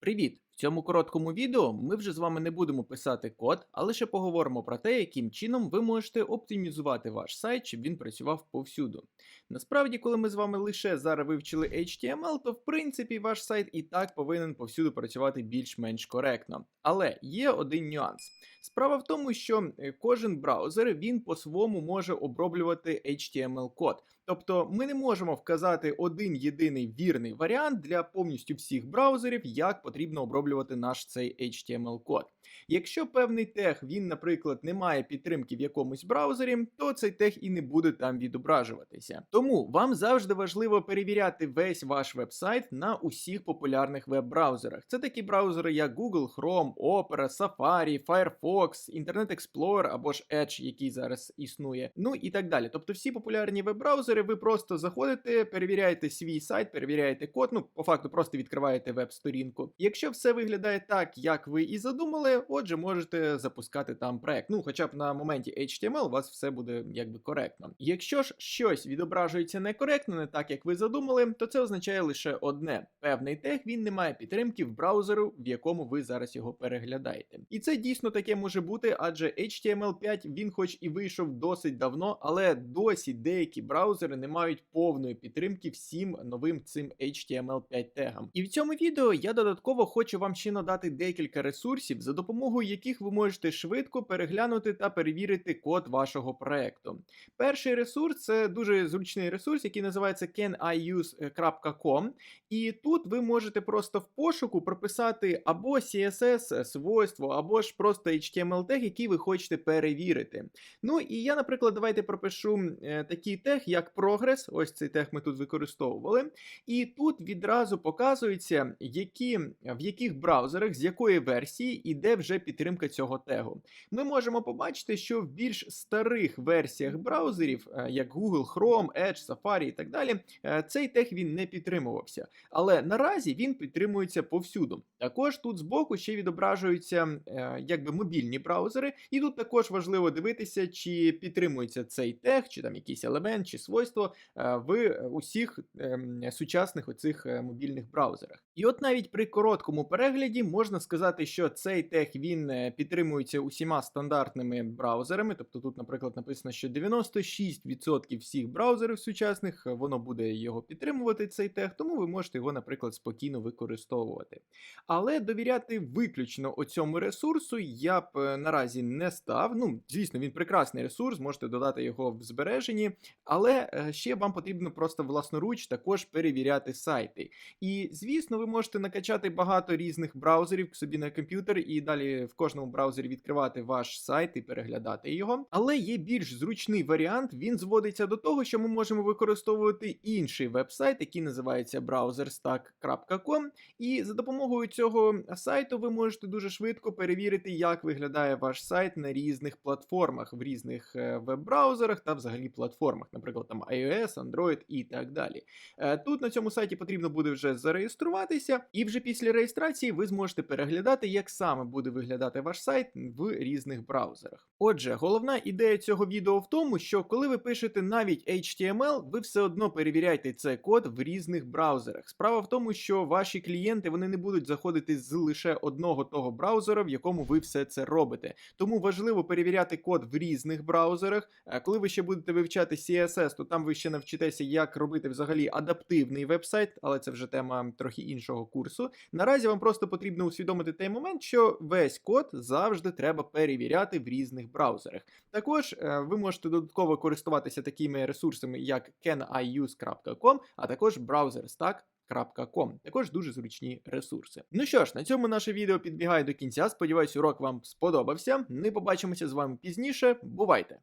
Привіт! Цьому короткому відео ми вже з вами не будемо писати код, а лише поговоримо про те, яким чином ви можете оптимізувати ваш сайт, щоб він працював повсюду. Насправді, коли ми з вами лише зараз вивчили HTML, то в принципі ваш сайт і так повинен повсюду працювати більш-менш коректно. Але є один нюанс. Справа в тому, що е, кожен браузер він по-своєму може оброблювати HTML-код. Тобто ми не можемо вказати один єдиний вірний варіант для повністю всіх браузерів, як потрібно оброблювати наш цей HTML-код. Якщо певний тег він, наприклад, не має підтримки в якомусь браузері, то цей тег і не буде там відображуватися. Тому вам завжди важливо перевіряти весь ваш веб-сайт на усіх популярних веб-браузерах. Це такі браузери, як Google Chrome, Opera, Safari, Firefox, Internet Explorer або ж Edge, який зараз існує. Ну і так далі. Тобто всі популярні веб-браузери, ви просто заходите, перевіряєте свій сайт, перевіряєте код. Ну, по факту, просто відкриваєте веб-сторінку. Якщо все виглядає так, як ви і задумали, отже, можете запускати там проект. Ну, хоча б на моменті HTML у вас все буде якби коректно. Якщо ж щось відображується некоректно, не так як ви задумали, то це означає лише одне: певний тег він не має підтримки в браузеру, в якому ви зараз його переглядаєте. І це дійсно таке може бути, адже HTML5 він, хоч і вийшов досить давно, але досі деякі браузери не мають повної підтримки всім новим цим HTML5 тегам. І в цьому відео я додатково хочу вам ще надати декілька ресурсів, за допомогою яких ви можете швидко переглянути та перевірити код вашого проекту. Перший ресурс це дуже зручний ресурс, який називається caniuse.com. І тут ви можете просто в пошуку прописати або CSS свойство, або ж просто HTML тег, який ви хочете перевірити. Ну і я, наприклад, давайте пропишу е, такий тег, як прогрес. Ось цей тег ми тут використовували. І тут відразу показується, які, в яких браузерах, з якої версії іде вже підтримка цього тегу. Ми можемо побачити, що в більш старих версіях браузерів, е, як Google Chrome, Edge, Safari і так далі, е, цей тег він не підтримувався. Але наразі він підтримується повсюду. Також тут збоку ще відображуються е, якби мобільні браузери, і тут також важливо дивитися, чи підтримується цей тег, чи там якийсь елемент, чи свойство в усіх ем, сучасних оцих мобільних браузерах. І от навіть при короткому перегляді можна сказати, що цей тег він е, підтримується усіма стандартними браузерами. Тобто тут, наприклад, написано, що 96% всіх браузерів сучасних е, воно буде його підтримувати, цей тег, тому ви можете його, наприклад, спокійно використовувати. Але довіряти виключно оцьому ресурсу я б е, наразі не став. Ну, звісно, він прекрасний ресурс, можете додати його в збереженні, але ще вам потрібно просто власноруч також перевіряти сайти. І звісно, ви можете накачати багато різних браузерів собі на комп'ютер і далі в кожному браузері відкривати ваш сайт і переглядати його. Але є більш зручний варіант. Він зводиться до того, що ми можемо використовувати інший веб-сайт, який називається browserstack.com. І за допомогою цього сайту ви можете дуже швидко перевірити, як виглядає ваш сайт на різних платформах, в різних е, веб-браузерах та взагалі платформах, наприклад, там iOS, Android і так далі. Е, Тут на цьому сайті потрібно буде вже зареєструватися, і вже після реєстрації ви зможете переглядати, як саме буде виглядати ваш сайт в різних браузерах. Отже, головна ідея цього відео в тому, що коли ви пишете навіть HTML, ви все одно перевіряйте цей код в різних браузерах. Справа в тому, що ваші клієнти вони не будуть заходити з лише одного того браузера, в якому ви все це робите. Тому важливо перевіряти код в різних браузерах. А коли ви ще будете вивчати CSS, то там ви ще навчитеся, як робити взагалі адаптивний веб-сайт, але це вже тема трохи іншого курсу. Наразі вам просто потрібно усвідомити той момент, що весь код завжди треба перевіряти в різних браузерах. Також е, ви можете додатково користуватися такими ресурсами, як caniuse.com, а також browserstack.com. Також дуже зручні ресурси. Ну що ж, на цьому наше відео підбігає до кінця. Сподіваюсь, урок вам сподобався. Ми побачимося з вами пізніше. Бувайте!